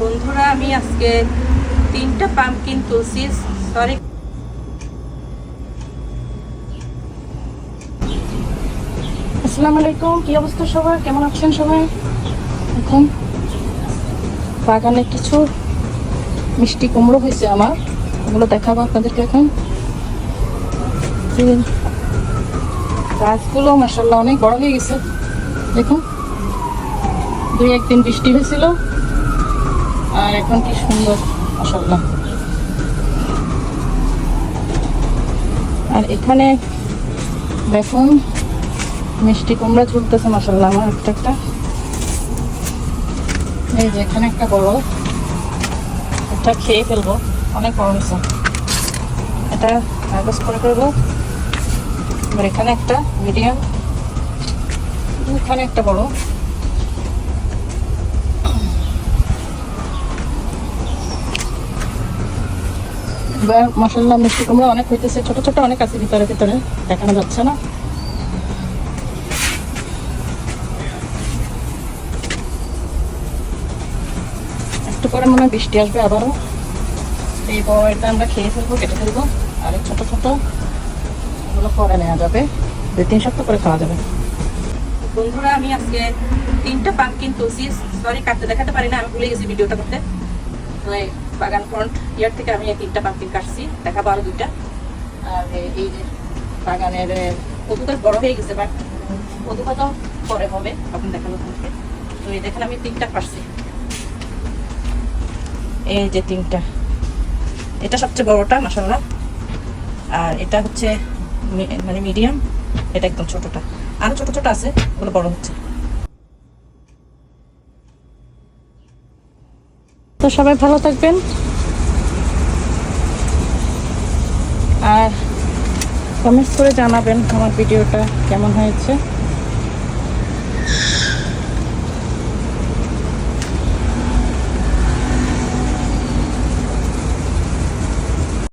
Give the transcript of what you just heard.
বন্ধুরা, আমি আজকে তিনটা পাম্পকিন তুলছি সরি আসসালামু আলাইকুম, কি অবস্থা সবার? কেমন আছেন সবাই? এখন বাগানে কিছু মিষ্টি কুমড়ো হয়েছে আমার। ওগুলো দেখাবো আপনাদেরকে এখন। গাছগুলো মাসাল্লাহ অনেক বড় হয়ে গেছে। দেখুন, দুই একদিন বৃষ্টি হয়েছিল। আর এখন কি সুন্দর মাসাল্লাহ আর এখানে দেখুন, মিষ্টি কুমড়া ঝুলতেছে মশাল্লা, আমার একটা একটা। এই যে এখানে একটা বড়। এটা খেয়ে ফেলব, অনেক বড় হয়েছে। এটা কাগজ করে করব এবার এখানে একটা, মিডিয়াম। এখানে একটা বড়। এবার মশলা মিষ্টি কুমড়া অনেক হইতেছে, ছোট ছোট অনেক আছে ভিতরে ভিতরে দেখানো যাচ্ছে না। একটু পরে মনে বৃষ্টি আসবে আবারও। এই বড়টা আমরা খেয়ে ফেলব, কেটে ফেলব। আর এই ছোট ছোট এগুলো পরে নেওয়া যাবে। দুই তিন সপ্তাহ করে খাওয়া যাবে। বন্ধুরা, আমি আজকে তিনটা পাম্পকিন তুলছি। সরি কাটতে দেখাতে পারি না, আমি ভুলে গেছি ভিডিওটা করতে। তো বাগান ফ্রন্ট ইয়ার থেকে আমি তিনটা পাম্পকিন কাটছি, দেখাবো আরও দুইটা। আর এই- যে বাগানের কদু গাছ বড় হয়ে গেছে বাট কদু কত পরে হবে, তখন দেখাবো তোমাকে। তো এই দেখেন আমি তিনটা পারছি এই যে তিনটা। এটা সবচেয়ে বড়টা মাসাল্লাহ আর এটা হচ্ছে মানে মিডিয়াম, এটা একদম ছোটটা। আরও ছোট ছোট আছে, ওগুলো বড় হচ্ছে। তো সবাই ভালো থাকবেন। আর কমেন্টস করে জানাবেন আমার ভিডিওটা কেমন হয়েছে।